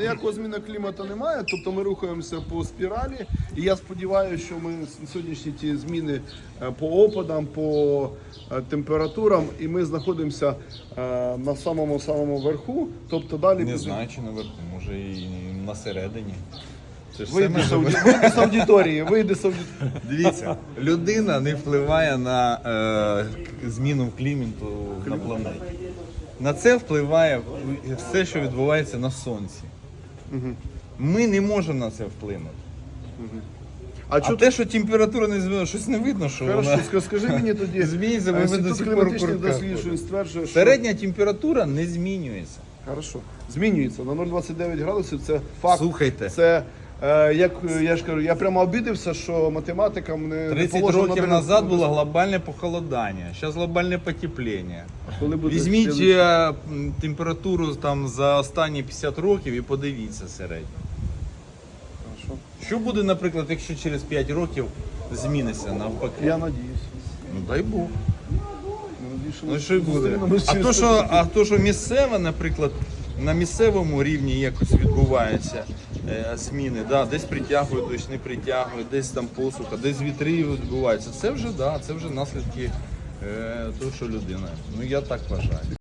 ніякого зміни клімату немає, тобто ми рухаємося по спіралі. І я сподіваюся, що ми сьогоднішні ті зміни е, по опадам, по е, температурам, і ми знаходимося е, на самому самому верху. Тобто далі Не знаю, чи наверху, може і на середині. Вийди з, ауді- вийди з аудиторії, вийди з аудиторії. Дивіться, людина не впливає на е, зміну клімату на планеті. На це впливає все, що відбувається на сонці. Ми не можемо на це вплинути. А А чого те, що температура не змінила, щось не видно, що Хорошо, вона... ска- скажи мені тоді, Зміється, е, ми до сих пор досліджень стверджує, що Середня температура не змінюється. Хорошо. Змінюється на 0,29 градусів. Це факт. Слухайте. Це е, як е, я ж кажу, я прямо обідався, що математикам не не 30 положено років наприклад, назад було глобальне похолодання, зараз глобальне потепління. коли буде Візьміть слідуючий? е, м, температуру там за останні 50 років і подивіться середню. Хорошо. Що буде, наприклад, якщо через 5 років зміниться навпаки? Я надіюсь. Ну дай Бог. Я надіюсь, що ми Ну що й буде? зустрінемось А через то, що, а то, що місцеве, наприклад, на місцевому рівні якось відбуваються е, зміни, да, десь притягують, десь не притягують, десь там посуха, десь вітри відбуваються. Це вже да, це вже наслідки е, того, що людина. Ну я так вважаю.